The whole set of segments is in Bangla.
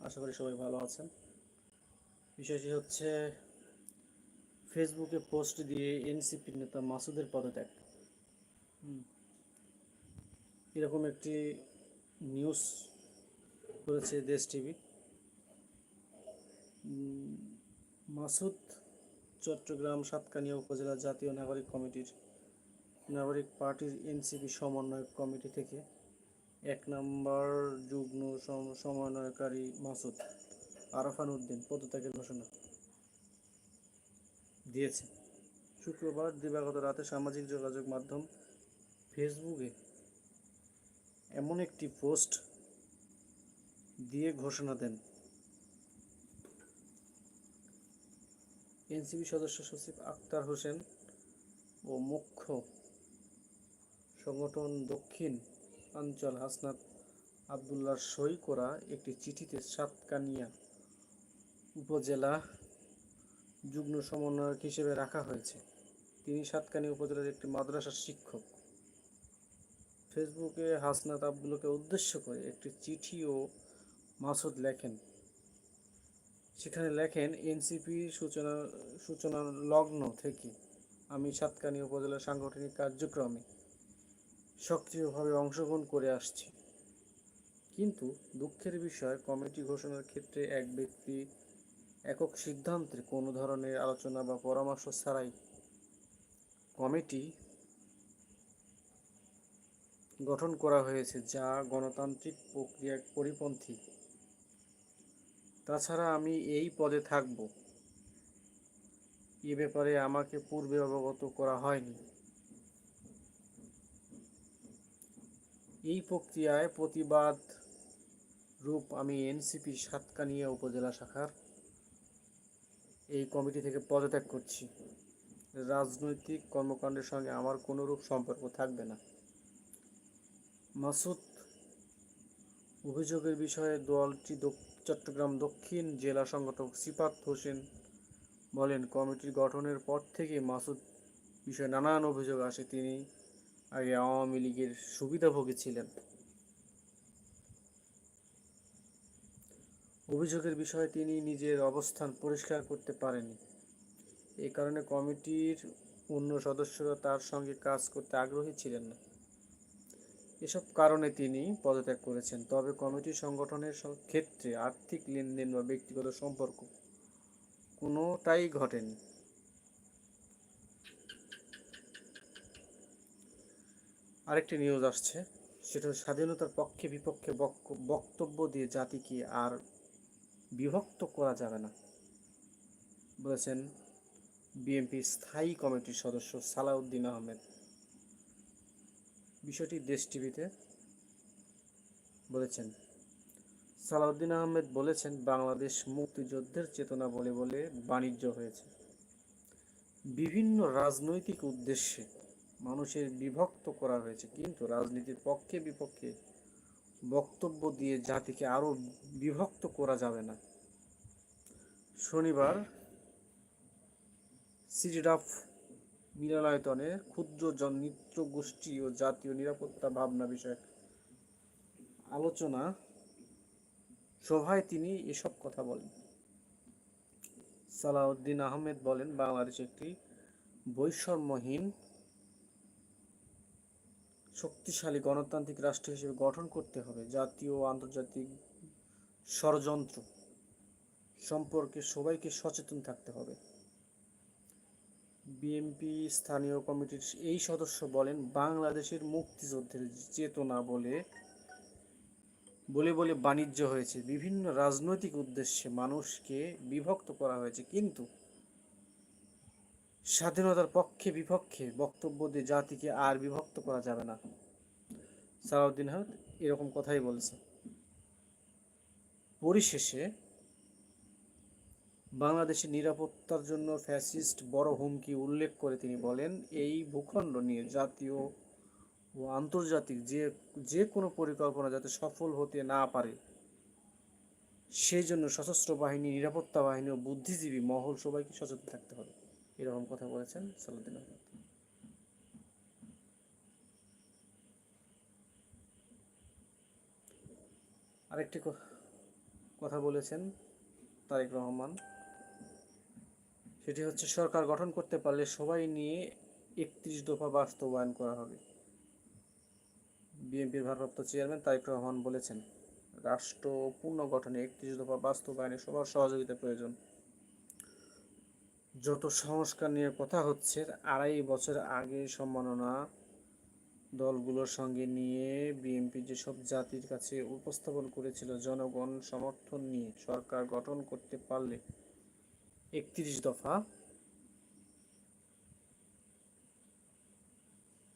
আশা করি সবাই ভালো আছেন। বিষয়টি হচ্ছে ফেসবুকে পোস্ট দিয়ে এনসিপির নেতা মাসুদের পদত্যাগ। এরকম একটি নিউজ করেছে দেশ টিভি। মাসুদ চট্টগ্রাম সাতকানিয়া উপজেলা জাতীয় নাগরিক কমিটির নাগরিক পার্টির এনসিপি সমন্বয়ক কমিটি থেকে এক নম্বর যুগ্ম সমন্বয়কারী মাসুদ আরাফান উদ্দিন পদত্যাগের ঘোষণা দিয়েছে। শুক্রবার দিবাগত রাতে সামাজিক যোগাযোগ মাধ্যম ফেসবুকে এমন একটি পোস্ট দিয়ে ঘোষণা দেন। এনসিপি সদস্য সচিব আক্তার হোসেন ও মুখ্য সংগঠন দক্ষিণ অঞ্চল হাসনাত আবদুল্লাহ সই করা একটি চিঠিতে সাতকানিয়া উপজেলা যুগ্ম সমন্বয়ক হিসেবে রাখা হয়েছে। তিনি সাতকানিয়া উপজেলার একটি মাদ্রাসার শিক্ষক। ফেসবুকে হাসনাত আবদুল্লাহকে উদ্দেশ্য করে একটি চিঠি ও মাসুদ লেখেন। সেখানে লেখেন, এনসিপি সূচনা সূচনা লগ্ন থেকে আমি সাতকানিয়া উপজেলা সাংগঠনিক কার্যক্রমে সক্রিয়ভাবে অংশগ্রহণ করে আসছি। কিন্তু দুঃখের বিষয়, কমিটি ঘোষণার ক্ষেত্রে এক ব্যক্তি একক সিদ্ধান্তের কোনো ধরনের আলোচনা বা পরামর্শ ছাড়াই কমিটি গঠন করা হয়েছে, যা গণতান্ত্রিক প্রক্রিয়ার পরিপন্থী। তাছাড়া আমি এই পদে থাকব। এ ব্যাপারে আমাকে পূর্বে অবগত করা হয়নি। এই প্রক্রিয়ায় প্রতিবাদ রূপ আমি এনসিপি সাতকানিয়া উপজেলা শাখার এই কমিটি থেকে পদত্যাগ করছি। রাজনৈতিক কর্মকাণ্ডের সঙ্গে আমার কোনোরূপ সম্পর্ক থাকবে না। মাসুদ, অভিযোগের বিষয়ে দলটি চট্টগ্রাম দক্ষিণ জেলা সংগঠক সিপাত হোসেন বলেন, কমিটির গঠনের পর থেকে মাসুদ বিষয়ে নানান অভিযোগ আসে। তিনি আগে আওয়ামী লীগের সুবিধাভোগী ছিলেন। অভিযোগের বিষয়ে তিনি নিজের অবস্থান পরিষ্কার করতে পারেননি। এই কারণে কমিটির অন্য সদস্যরা তার সঙ্গে কাজ করতে আগ্রহী ছিলেন না। এসব কারণে তিনি পদত্যাগ করেছেন। তবে কমিটি সংগঠনের ক্ষেত্রে আর্থিক লেনদেন বা ব্যক্তিগত সম্পর্ক কোনোটাই ঘটেনি। আরেকটি নিউজ আসছে, সেটা স্বাধীনতার পক্ষে বিপক্ষে বক্তব্য দিয়ে জাতিকে আর বিভক্ত করা যাবে না। বলেছেন বিএনপি স্থায়ী কমিটির সদস্য সালাউদ্দিন আহমেদ। বিষয়টি দেশ টিভিতে বলেছেন। সালাউদ্দিন আহমেদ বলেছেন, বাংলাদেশ মুক্তিযুদ্ধের চেতনা বলে বলে বাণিজ্য হয়েছে। বিভিন্ন রাজনৈতিক উদ্দেশ্যে মানুষের বিভক্ত করা হয়েছে, কিন্তু রাজনীতির পক্ষে বিপক্ষে বক্তব্য দিয়ে জাতিকে আরও বিভক্ত করা যাবে না। শনিবার সিরিডাফ মিলনায়তনে ক্ষুদ্র জন নৃত্য গোষ্ঠী ও জাতীয় নিরাপত্তা ভাবনা বিষয়ক আলোচনা সভায় তিনি এসব কথা বলেন। সালাউদ্দিন আহমেদ বলেন, বাংলাদেশ একটি বৈষম্যহীন শক্তিশালী গণতান্ত্রিক রাষ্ট্র হিসেবে গঠন করতে হবে। জাতীয় ও আন্তর্জাতিক ষড়যন্ত্র সম্পর্কে সবাইকে সচেতন থাকতে হবে। বিএনপি স্থানীয় কমিটির এই সদস্য বলেন, বাংলাদেশের মুক্তিযুদ্ধের চেতনা বলে বলে বলে বাণিজ্য হয়েছে। বিভিন্ন রাজনৈতিক উদ্দেশ্যে মানুষকে বিভক্ত করা হয়েছে। কিন্তু স্বাধীনতার পক্ষে বিপক্ষে বক্তব্য দিয়ে জাতিকে আর বিভক্ত করা যাবে না। সালাউদ্দিন আহমেদ এরকম কথাই বলছে পরিশেষে, বাংলাদেশের নিরাপত্তার জন্য ফ্যাসিস্ট বড় হুমকি উল্লেখ করে তিনি বলেন, এই ভূখণ্ড নিয়ে জাতীয় ও আন্তর্জাতিক যে যে কোনো পরিকল্পনা যাতে সফল হতে না পারে, সেই জন্য সশস্ত্র বাহিনী, নিরাপত্তা বাহিনী ও বুদ্ধিজীবী মহল সবাইকে সচেতন থাকতে হবে। এরকম কথা বলেছেন সালাউদ্দিন আহমেদ। আরেকটি কথা বলেছেন তারেক রহমান। সেটি হচ্ছে, সরকার গঠন করতে পারলে সবাই নিয়ে একত্রিশ দফা বাস্তবায়ন করা হবে। বিএনপির ভারপ্রাপ্ত চেয়ারম্যান তারেক রহমান বলেছেন, রাষ্ট্র পুনর্গঠনে একত্রিশ দফা বাস্তবায়নে সবার সহযোগিতা প্রয়োজন। যত সংস্কার নিয়ে কথা হচ্ছে, আড়াই বছর আগে সম্মাননা দলগুলোর সঙ্গে নিয়ে বিএনপি যেসব জাতির কাছে উপস্থাপন করেছিল জনগণ সমর্থন নিয়ে সরকার গঠন করতে পারলে একত্রিশ দফা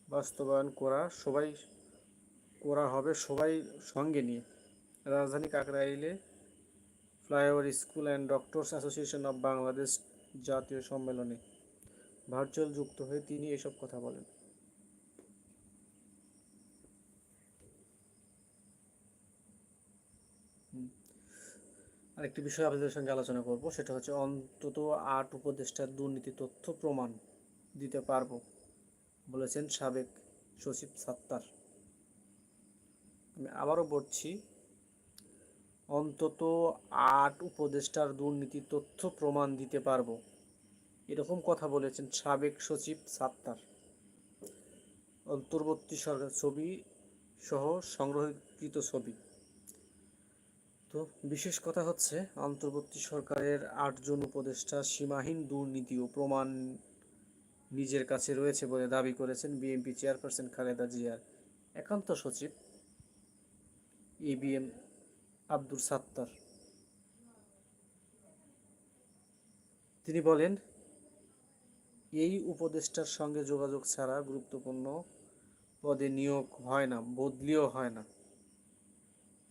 বাস্তবায়ন করা সবাই, করা হবে সবাই সঙ্গে নিয়ে। রাজধানী কাকরাইলে flyover school and doctors association of Bangladesh জাতীয় সম্মেলনে ভার্চুয়াল যুক্ত হয়ে তিনি এসব কথা বলেন। আরেকটি বিষয় আপনাদের সঙ্গে আলোচনা করব, সেটা হচ্ছে অন্তত আট উপদেষ্টার দুর্নীতি তথ্য প্রমাণ দিতে পারব বলেছেন সাবেক সচিব সাত্তার। আমি আবারও বলছি অন্তত আট উপদেষ্টার দুর্নীতি তথ্য প্রমাণ দিতে পারব। এরকম কথা বলেছেন সাবেক সচিব সাত্তার। অন্তর্বর্তী সরকার ছবি সহ সংগ্রহকৃত ছবি। তো বিশেষ কথা হচ্ছে, অন্তর্বর্তী সরকারের আটজন উপদেষ্টা সীমাহীন দুর্নীতি ও প্রমাণ নিজের কাছে রয়েছে বলে দাবি করেছেন বিএনপি চেয়ারপারসন খালেদা জিয়ার একান্ত সচিব। এবিএম আব্দুর সাত্তার। তিনি বলেন, এই উপদেষ্টার সঙ্গে যোগাযোগ ছাড়া গুরুত্বপূর্ণ পদে নিয়োগ হয় না, বদলিও হয় না।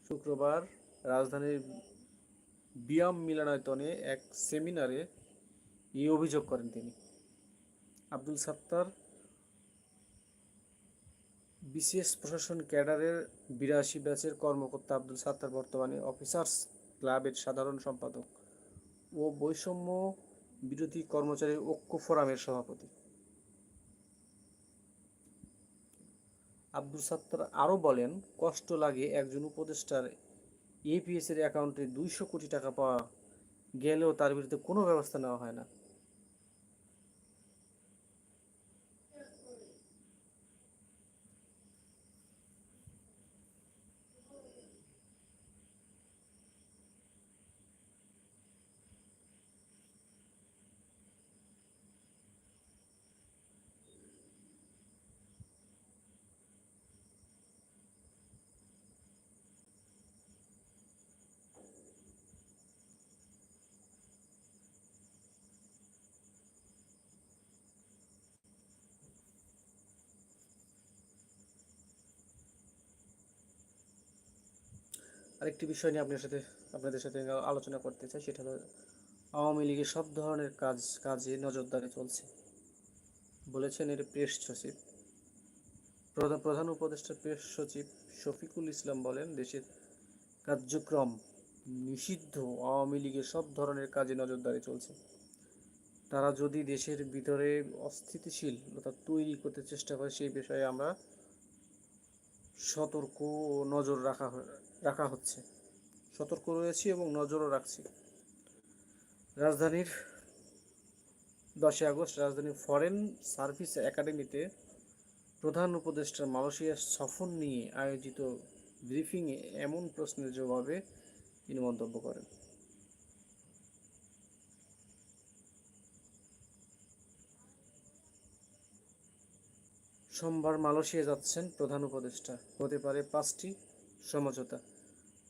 শুক্রবার রাজধানীর বিয়াম মিলনায়তনে এক সেমিনারে এই অভিযোগ করেন তিনি। আব্দুল সাত্তার বিসিএস প্রশাসন ক্যাডারের বিরাশি ব্যাচের কর্মকর্তা আব্দুল সাত্তার বর্তমানে অফিসার্স ক্লাবের সাধারণ সম্পাদক ও বৈষম্য বিরোধী কর্মচারী ঐক্য ফোরামের সভাপতি। আব্দুল সাত্তার আরও বলেন, কষ্ট লাগে একজন উপদেষ্টার এপিএসের অ্যাকাউন্টে দুইশো কোটি টাকা পাওয়া গেলেও তার বিরুদ্ধে কোনো ব্যবস্থা নেওয়া হয় না। আরেকটি বিষয় নিয়ে আপনার সাথে, আপনাদের সাথে আলোচনা করতে চাই, সেটা হলো আওয়ামী লীগের সব ধরনের কাজ, কাজে নজরদারি চলছে। বলেছেন এর প্রেস সচিব। প্রধান প্রধান উপদেষ্টা প্রেস সচিব শফিকুল ইসলাম বলেন, দেশের কার্যক্রম নিষিদ্ধ, আওয়ামী লীগের সব ধরনের কাজে নজরদারি চলছে। তারা যদি দেশের ভিতরে অস্থিতিশীলতা তৈরি করতে চেষ্টা করে, সেই বিষয়ে আমরা সতর্ক নজর রাখা রাখা হচ্ছে। সতর্ক রয়েছি এবং নজরও রাখছি। রাজধানীর দশই আগস্ট রাজধানীর ফরেন সার্ভিস একাডেমিতে প্রধান উপদেষ্টার মালয়েশিয়া সফর নিয়ে আয়োজিত ব্রিফিংয়ে এমন প্রশ্নের জবাবে তিনি মন্তব্য করেন। সোমবার মালয়েশিয়া যাচ্ছেন প্রধান উপদেষ্টা। হতে পারে পাঁচটি সমঝোতা।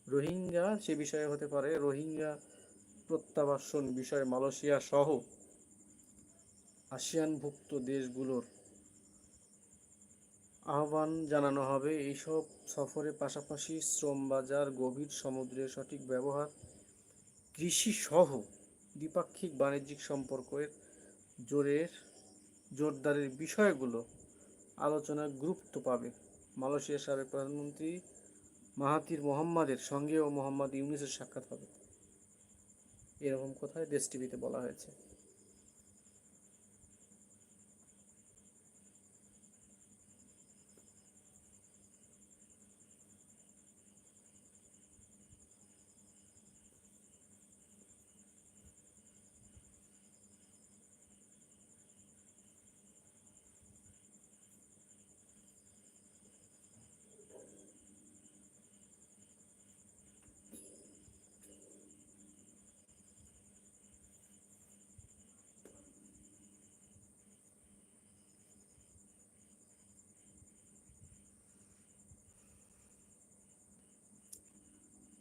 রোহিঙ্গা সে বিষয়ে হতে পারে রোহিঙ্গা প্রত্যাবাসন বিষয়ে মালয়েশিয়া সহ আসিয়ানভুক্ত দেশগুলোর আহ্বান জানানো হবে। এইসব সফরের পাশাপাশি শ্রম বাজার গভীর সমুদ্রের সঠিক ব্যবহার কৃষি সহ দ্বিপাক্ষিক বাণিজ্যিক সম্পর্কের জোরের, জোরদারের বিষয়গুলো আলোচনায় গুরুত্ব পাবে। মালয়েশিয়ার সাবেক প্রধানমন্ত্রী মাহাতির মোহাম্মদের সঙ্গেও মোহাম্মদ ইউনিসের সাক্ষাৎ হবে এরকম কথায় দেশ টিভিতে বলা হয়েছে।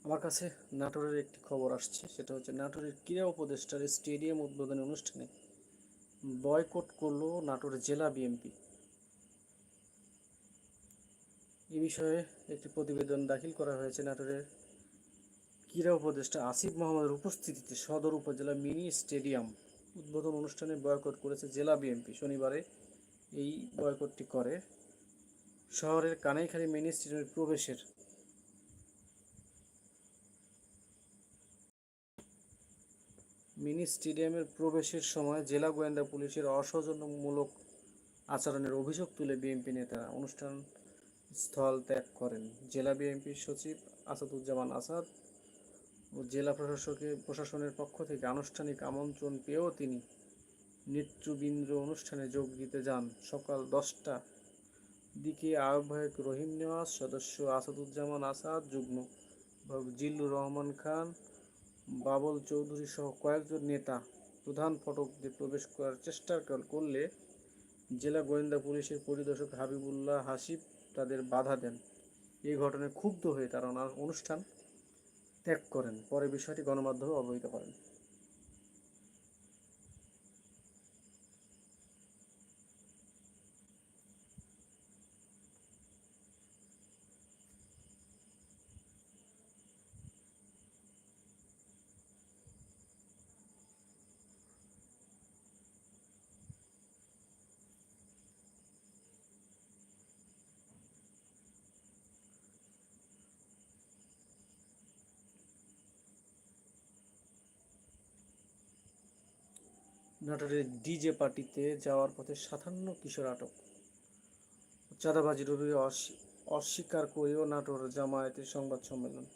আমার কাছে নাটোরের একটি খবর আসছে, সেটা হচ্ছে নাটোরের ক্রীড়া উপদেষ্টার স্টেডিয়াম উদ্বোধনী অনুষ্ঠানে বয়কট করল নাটোর জেলা বিএনপি। এ বিষয়ে একটি প্রতিবেদন দাখিল করা হয়েছে নাটোরের ক্রীড়া উপদেষ্টা আসিফ মোহাম্মদের উপস্থিতিতে সদর উপজেলা মিনি স্টেডিয়াম উদ্বোধন অনুষ্ঠানে বয়কট করেছে জেলা বিএনপি। শনিবারে এই বয়কটটি করে। শহরের কানাইখালী মিনি স্টেডিয়ামের প্রবেশের মিনি স্টেডিয়ামের প্রবেশের সময় জেলা গোয়েন্দা পুলিশের অসৌজন্যমূলক আচরণের অভিযোগ তুলে বিএনপি নেতারা। অনুষ্ঠান স্থল ত্যাগ করেন জেলা বিএনপির সচিব আসাদুজ্জামান আসাদ ও জেলা প্রশাসকের প্রশাসনের পক্ষ থেকে আনুষ্ঠানিক আমন্ত্রণ পেয়েও তিনি নেতৃবৃন্দ অনুষ্ঠানে যোগ দিতে যান। সকাল দশটা দিকে আহ্বায়ক রহিম নেওয়াজ, সদস্য আসাদুজ্জামান আসাদ, যুগ্ম জিল্লুর রহমান খান বাবল চৌধুরী সহ কয়েকজন নেতা প্রধান ফটক দিয়ে প্রবেশ করার চেষ্টা করলে জেলা গোয়েন্দা পুলিশের পরিদর্শক হাবিবুল্লাহ হাসিব তাদের বাধা দেন। এই ঘটনায় ক্ষুব্ধ হয়ে তারা অনুষ্ঠান ত্যাগ করেন। পরে বিষয়টি গণমাধ্যমে অবহিত করেন। নাটোরের ডিজে পার্টিতে যাওয়ার পথে সাতান্ন কিশোর আটক। চাঁদাবাজির অভিযোগে অস্বী- অস্বীকার করেও নাটোর জামায়াতের সংবাদ সম্মেলন।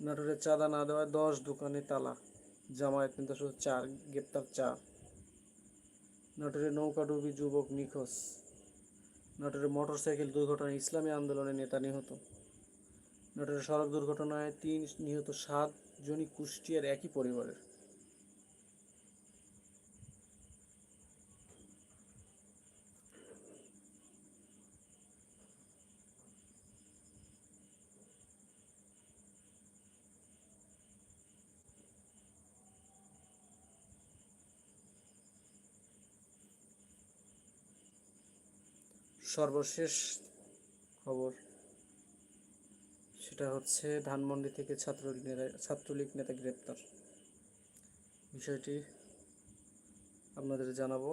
নাটোরে চাঁদা না দেওয়ায় দশ দোকানে তালা, জামায়াত নেতা শুধু চার, গ্রেপ্তার চার। নাটোরে নৌকাডুবি যুবক নিখোঁজ। নাটোরে মোটরসাইকেল দুর্ঘটনায় ইসলামী আন্দোলনের নেতা নিহত। নাটোরে সড়ক দুর্ঘটনায় তিন নিহত সাত জনই কুষ্টিয়ার একই পরিবারের। সর্বশেষ খবর সেটা হচ্ছে ধানমন্ডি থেকে ছাত্রলীগ নেতা ছাত্রলীগ নেতা গ্রেপ্তার। বিষয়টি আপনাদের জানাব।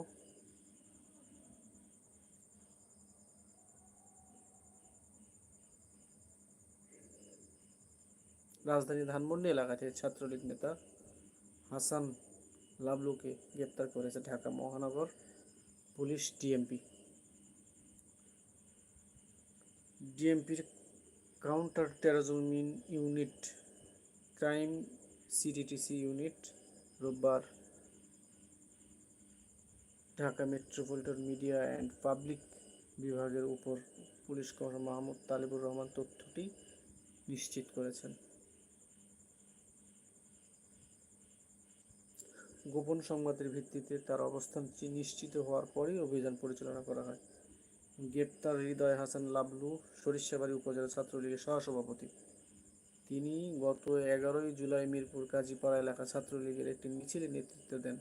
রাজধানী ধানমন্ডি এলাকা থেকে ছাত্রলীগ নেতা হাসান লাবলুকে গ্রেপ্তার করেছে ঢাকা মহানগর police DMP. ডিএমপির counter terrorism unit, crime CTTC unit, রোববার Dhaka metropolitan media and public বিভাগের উপর পুলিশ কমিশনার মাহমুদ তালিবুর রহমান তথ্যটি নিশ্চিত করেছেন। গোপন সংবাদের ভিত্তিতে তার অবস্থান নিশ্চিত হওয়ার পরেই অভিযান পরিচালনা করা হয়। গ্রেপ্তার হৃদয় হাসান লাবলু সরিষাবাড়ি উপজেলা ছাত্রলীগের সহসভাপতি। তিনি গত এগারোই জুলাই মিরপুর কাজীপাড়া এলাকা ছাত্রলীগের একটি মিছিলে নেতৃত্ব দেন।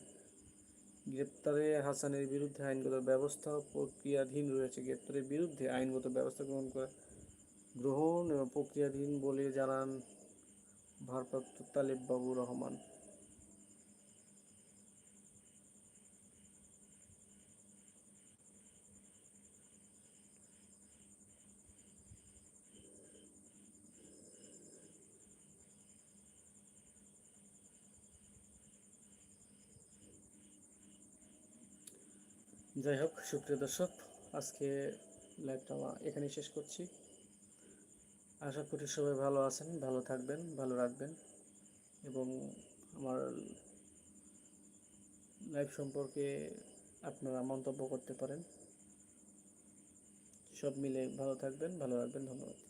গ্রেপ্তারে হাসানের বিরুদ্ধে আইনগত ব্যবস্থা প্রক্রিয়াধীন রয়েছে। গ্রেপ্তারের বিরুদ্ধে আইনগত ব্যবস্থা গ্রহণ করা, গ্রহণ এবং প্রক্রিয়াধীন বলে জানান ভারপ্রাপ্ত তালেব বাবু রহমান। যাই হোক, সুপ্রিয় দর্শক, আজকে লাইভটা এখানেই শেষ করছি। আশা করি সবাই ভালো আছেন, ভালো থাকবেন, ভালো রাখবেন এবং আমার লাইভ সম্পর্কে আপনারা মন্তব্য করতে পারেন। সব মিলে ভালো থাকবেন, ভালো রাখবেন, ধন্যবাদ।